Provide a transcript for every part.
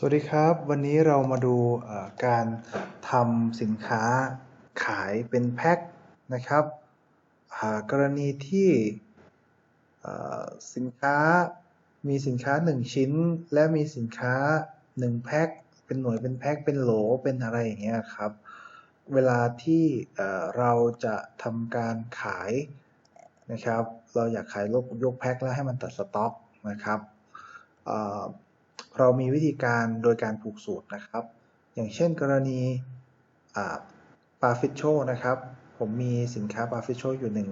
สวัสดีครับ วันนี้เรามาดูการทำสินค้าขายเป็นแพ็คนะครับ กรณีที่สินค้ามีสินค้า 1 ชิ้น และมีสินค้า 1 แพ็คเป็นหน่วยเป็นแพ็คเป็นโหลเป็นอะไรอย่างเงี้ยครับ เวลาที่เราจะทำการขายนะครับ เราอยากขายยกยกแพ็คแล้วให้มันตัดสต็อกนะครับ เรามีวิธีการโดยการผูกสูตรนะครับ อย่างเช่นกรณีปลาฟิชโชนะครับ ผมมีสินค้าปลาฟิชโชอยู่หนึ่ง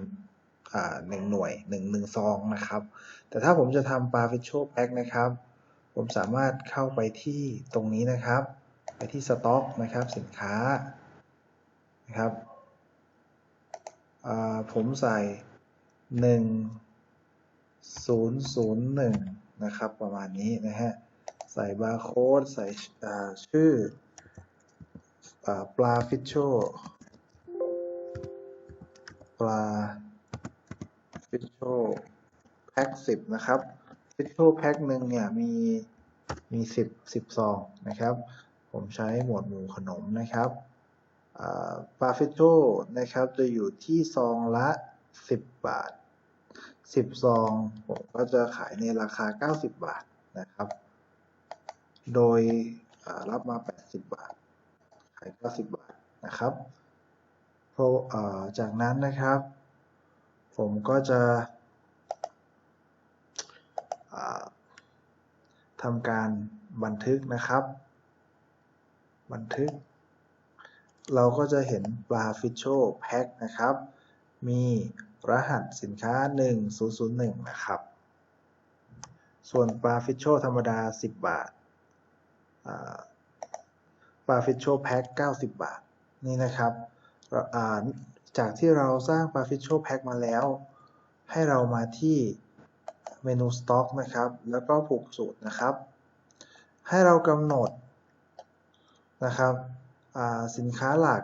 หนึ่งหน่วยหนึ่งหนึ่งซองนะครับ แต่ถ้าผมจะทำปลาฟิชโชแพ็คนะครับ ผมสามารถเข้าไปที่ตรงนี้นะครับ ไปที่สต็อกนะครับสินค้านะครับผมใส่หนึ่งศูนย์ศูนย์หนึ่งนะครับ ประมาณนี้นะฮะ ใส่บาร์โค้ดใส่ชื่อปลาฟิชโชปลาฟิชโชแพ็คสิบนะครับฟิชโชแพ็คหนึ่งเนี่ยมีมีสิบสิบซองนะครับ ผมใช้หมวดหมู่ขนมนะครับปลาฟิชโชนะครับจะอยู่ที่ซองละสิบบาทสิบซอง ผมก็จะขายในราคา 90 บาทนะครับ โดยรับมา 80 บาท ขาย 90 บาทนะครับพอจากนั้นนะครับ ผมก็จะทำการบันทึกนะครับ บันทึก เราก็จะเห็นปลาฟิชโชแพ็คนะครับ มีรหัสสินค้า 1001 นะครับ ส่วนปลาฟิชโชธรรมดา 10 บาท ปลาฟิชโชแพ็ค90 บาท นี่นะครับจากที่เราสร้างปลาฟิชโชแพ็คมาแล้ว ให้เรามาที่เมนูสต็อกนะครับ แล้วก็ผูกสูตรนะครับ ให้เรากำหนดนะครับสินค้าหลัก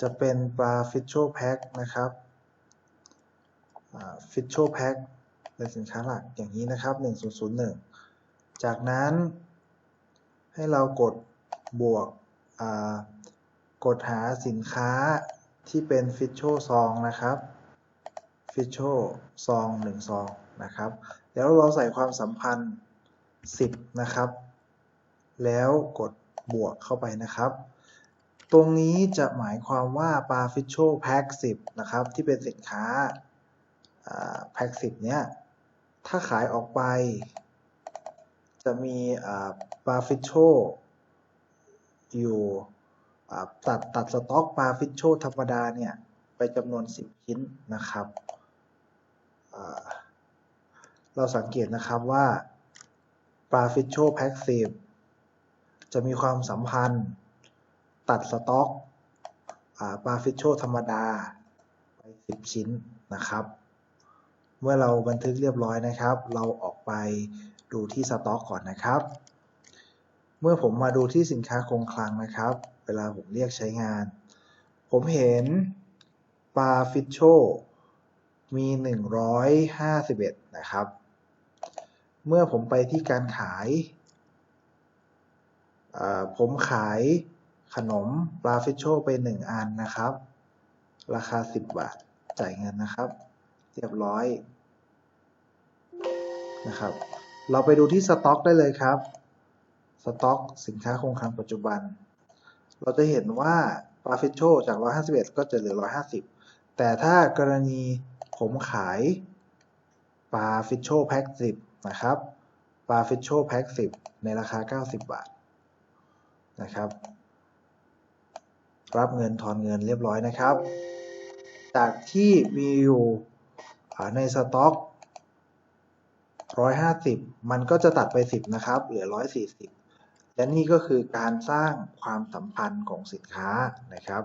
จะเป็นปลาฟิชโชแพ็คนะครับฟิชโชแพ็คเป็นสินค้าหลักอย่างนี้นะครับ 1001 จากนั้น ให้เรากดบวกกดหาสินค้าที่เป็นฟิชโชซองนะครับฟิชโชซอง1ซองนะครับ แล้วเราใส่ความสัมพันธ์ 10 นะครับ แล้วกดบวกเข้าไปนะครับ ตรงนี้จะหมายความว่าปลาฟิชโชแพ็ค10 นะครับ ที่เป็นสินค้าแพ็กสิบเนี้ย ถ้าขายออกไป จะมีปลาฟิชโชอยู่ตัดตัดสต็อกปลาฟิชโชธรรมดาเนี่ย ไปจำนวน 10 ชิ้นนะครับเราสังเกตนะครับว่าปลาฟิชโชแพ็กสิบจะมีความสัมพันธ์ ตัดสต็อกปลาฟิชโชธรรมดาไป 10 ชิ้นนะครับ เมื่อเราบันทึกเรียบร้อยนะครับ เราออกไป ดูที่สต็อกก่อนนะครับ เมื่อผมมาดูที่สินค้าคงคลังนะครับ เวลาผมเรียกใช้งาน ผมเห็นปลาฟิชโชมี 151 นะครับ เมื่อผมไปที่การขาย ผมขายขนมปลาฟิชโชไป 1 อันนะครับ ราคา 10 บาท จ่ายเงินนะครับ เรียบร้อยนะครับ เราไปดูที่สต็อกได้เลยครับสต็อกสินค้าคงคลังปัจจุบัน เราจะเห็นว่าปลาฟิชโชจาก 151 ก็จะเหลือ 150 แต่ถ้ากรณีผมขายปลาฟิชโชแพ็ค10 นะครับปลาฟิชโชแพ็ค10 ในราคา 90 บาทนะครับ รับเงินทอนเงินเรียบร้อยนะครับ จากที่มีอยู่ในสต็อก ร้อยห้าสิบมันก็จะตัดไปสิบนะครับ เหลือร้อยสี่สิบและนี่ก็คือการสร้างความสัมพันธ์ของสินค้านะครับ